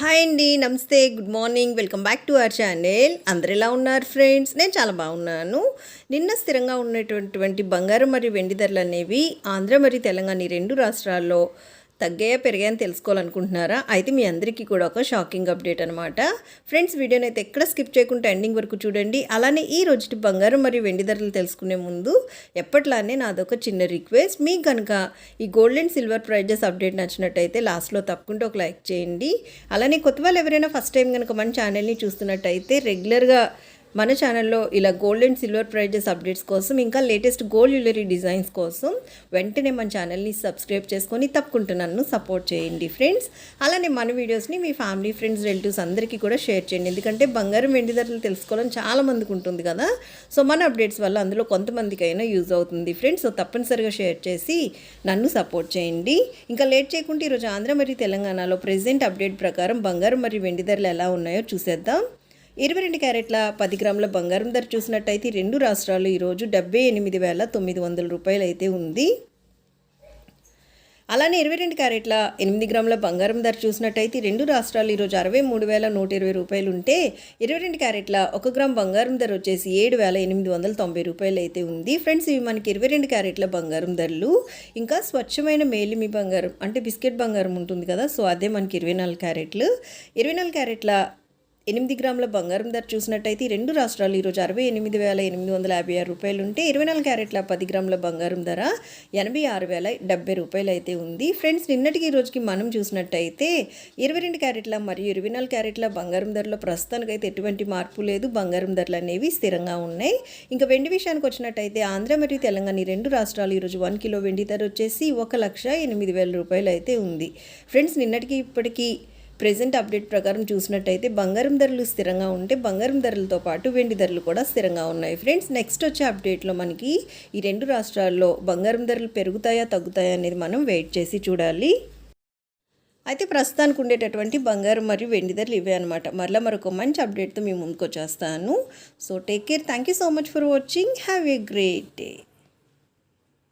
Hi అండి నమస్తే good morning welcome back to our channel. అందరు ఎలా ఉన్నారు ఫ్రెండ్స్? నేను చాలా బాగున్నాను. నిన్న స్థిరంగా ఉన్నటువంటి బంగారం మరియు వెండి ధరలు అనేవి ఆంధ్ర మరియు తెలంగాణ ఈ రెండు రాష్ట్రాల్లో తగ్గాయా పెరిగాయని తెలుసుకోవాలనుకుంటున్నారా? అయితే మీ అందరికీ కూడా ఒక షాకింగ్ అప్డేట్ అనమాట ఫ్రెండ్స్ వీడియోని అయితే ఎక్కడ స్కిప్ చేయకుండా ఎండింగ్ వరకు చూడండి. అలానే ఈ రోజు బంగారం మరియు వెండి ధరలు తెలుసుకునే ముందు ఎప్పట్లానే నాదొక చిన్న రిక్వెస్ట్. మీకు కనుక ఈ gold and silver prices update నచ్చినట్టయితే లాస్ట్లో తప్పకుండా ఒక లైక్ చేయండి. అలానే కొత్త వాళ్ళు ఎవరైనా ఫస్ట్ టైం కనుక మన ఛానల్ని చూస్తున్నట్టయితే రెగ్యులర్గా మన ఛానల్లో ఇలా gold and silver prices updates కోసం ఇంకా లేటెస్ట్ గోల్డ్ జ్యువెలరీ డిజైన్స్ కోసం వెంటనే మన ఛానల్ని సబ్స్క్రైబ్ చేసుకొని తప్పకుండా నన్ను సపోర్ట్ చేయండి ఫ్రెండ్స్ అలానే మన వీడియోస్ని మీ ఫ్యామిలీ ఫ్రెండ్స్ రిలేటివ్స్ అందరికీ కూడా షేర్ చేయండి. ఎందుకంటే బంగారం వెండి ధరలు తెలుసుకోవడం చాలామందికి ఉంటుంది కదా. సో మన అప్డేట్స్ వల్ల అందులో కొంతమందికైనా యూజ్ అవుతుంది ఫ్రెండ్స్ సో తప్పనిసరిగా షేర్ చేసి నన్ను సపోర్ట్ చేయండి. ఇంకా లేట్ చేయకుండా ఈరోజు ఆంధ్ర మరియు తెలంగాణలో ప్రెజెంట్ అప్డేట్ ప్రకారం బంగారం మరియు వెండి ధరలు ఎలా ఉన్నాయో చూసేద్దాం. ఇరవై రెండు క్యారెట్ల పది గ్రాముల బంగారం ధర చూసినట్టయితే రెండు రాష్ట్రాలు ఈరోజు డెబ్బై ఎనిమిది వేల తొమ్మిది వందల రూపాయలు అయితే ఉంది. అలానే ఇరవై రెండు క్యారెట్ల ఎనిమిది గ్రాముల బంగారం ధర చూసినట్టయితే రెండు రాష్ట్రాలు ఈరోజు అరవై మూడు వేల నూట ఇరవై రూపాయలు ఉంటే ఇరవై రెండు క్యారెట్ల ఒక గ్రామ్ బంగారం ధర వచ్చేసి ఏడు వేల ఎనిమిది వందల తొంభై రూపాయలు అయితే ఉంది. ఫ్రెండ్స్ ఇవి మనకి ఇరవై రెండు క్యారెట్ల బంగారం ధరలు. ఇంకా స్వచ్ఛమైన మేలిమి బంగారం అంటే బిస్కెట్ బంగారం ఉంటుంది కదా సో అదే మనకి ఇరవై నాలుగు క్యారెట్లు. ఇరవై నాలుగు క్యారెట్ల ఎనిమిది గ్రాముల బంగారం ధర చూసినట్టయితే ఈ రెండు రాష్ట్రాలు ఈరోజు అరవై ఎనిమిది వేల ఎనిమిది వందల యాభై ఆరు రూపాయలు ఉంటే ఇరవై నాలుగు క్యారెట్ల పది గ్రాముల బంగారం ధర ఎనభై ఆరు వేల డెబ్బై రూపాయలు అయితే ఉంది. ఫ్రెండ్స్ నిన్నటికి ఈ రోజుకి మనం చూసినట్టయితే ఇరవై రెండు క్యారెట్ల మరియు ఇరవై నాలుగు క్యారెట్ల బంగారం ధరలో ప్రస్తుతానికైతే ఎటువంటి మార్పు లేదు. బంగారం ధరలు అనేవి స్థిరంగా ఉన్నాయి. ఇంకా వెండి విషయానికి వచ్చినట్టయితే ఆంధ్ర మరియు తెలంగాణ ఈ రెండు రాష్ట్రాలు ఈరోజు వన్ కిలో వెండి ధర వచ్చేసి ఒక లక్ష ఎనిమిది వేల రూపాయలు అయితే ఉంది. ఫ్రెండ్స్ నిన్నటికి ఇప్పటికీ ప్రెజెంట్ అప్డేట్ ప్రకారం చూసినట్టయితే బంగారం ధరలు స్థిరంగా ఉంటే బంగారం ధరలతో పాటు వెండి ధరలు కూడా స్థిరంగా ఉన్నాయి ఫ్రెండ్స్. నెక్స్ట్ వచ్చే అప్డేట్లో మనకి ఈ రెండు రాష్ట్రాల్లో బంగారం ధరలు పెరుగుతాయా తగ్గుతాయా అనేది మనం వెయిట్ చేసి చూడాలి. అయితే ప్రస్తుతానికి ఉండేటటువంటి బంగారం మరియు వెండి ధరలు ఇవే అనమాట మరలా మరొక మంచి అప్డేట్తో మీ ముందుకు వచ్చేస్తాను. So take care thank you so much for watching have a great day